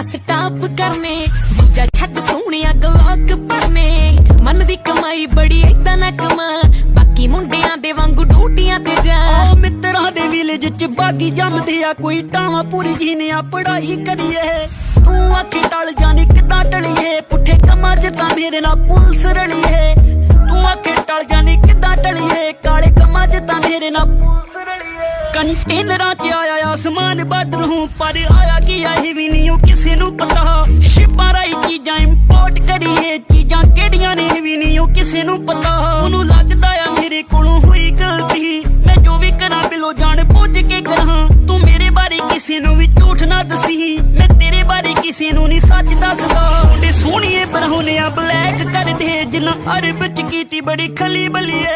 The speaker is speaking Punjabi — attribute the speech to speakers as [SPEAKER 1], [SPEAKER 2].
[SPEAKER 1] ਨਾ ਸਟਾਪ ਕਰਨੇ। ਦੂਜਾ ਛੱਡ ਸੋਹਣਿਆ ਗਲੋਕ ਪਰਨੇ ਮਨ ਦੀ ਕਮਾਈ ਬੜੀ ਐਦਾਂ ਨਾ ਕਮਾ। ਬਾਕੀ ਮੁੰਡਿਆਂ ਦੇ ਵਾਂਗੂ ਡੂਟੀਆਂ ਤੇ ਜਾ।
[SPEAKER 2] ਓ ਮਿੱਤਰਾਂ ਦੇ ਵਿਲੇਜ ਚ ਬਾਗੀ ਜੰਮਦੇ ਆ। ਕੋਈ ਟਾਵਾਂ ਪੂਰੀ ਜੀਨੇ ਆ ਪੜਾਈ ਕਰੀਏ। ਤੂੰ ਅੱਖੇ ਟਲ ਜਾਣੀ ਕਿਦਾਂ ਟਲੀਏ। ਪੁੱਠੇ ਕਮਰ ਚ ਤਾਂ ਮੇਰੇ ਨਾਲ ਪੁਲਸ ਰਲੀਏ। ਕੰਟੇਨਰਾਂ 'ਚ ਆਇਆ, ਆਸਮਾਨ ਬਾਰਡਰ ਹੂੰ ਪਰ ਆਇਆ ਕੀ ਆ ਵੀ ਨਹੀਂ, ਉਹ ਕਿਸੇ ਨੂੰ ਪਤਾ। ਸ਼ਿਪਾਂ ਰਾਈ ਚੀਜ਼ਾਂ ਇੰਪੋਰਟ ਕਰੀਏ, ਚੀਜ਼ਾਂ ਕਿਹੜੀਆਂ ਨੇ ਵੀ ਨਹੀਂ, ਉਹ ਕਿਸੇ ਨੂੰ ਪਤਾ। ਉਹਨੂੰ ਲੱਗਦਾ ਆ ਮੇਰੇ ਕੋਲੋਂ ਹੋਈ ਗਲਤੀ। ਮੈਂ ਜੋ ਵੀ ਕਰਾਂ, ਬਿਲੋ ਜਾਣ ਪੁੱਜ ਕੇ ਕਰਾਂ। ਤੂੰ ਮੇਰੇ ਬਾਰੇ ਕਿਸੇ ਨੂੰ ਵੀ ਝੂਠ ਨਾ ਦਸੀ। ਮੈਂ ਤੇਰੇ ਬਾਰੇ ਕਿਸੇ ਨੂੰ ਨਹੀਂ ਸੱਚ ਦੱਸਦਾ। ਮੁੰਡੇ ਸੋਹਣੀਏ ਬਰਹੁਨੇ ਆ ਬਲੈਕ ਕਰਦੇ ਜਿੰਨਾ ਅਰਬ ਚ ਕੀਤੀ ਬੜੀ ਖਲੀ ਬਲੀਏ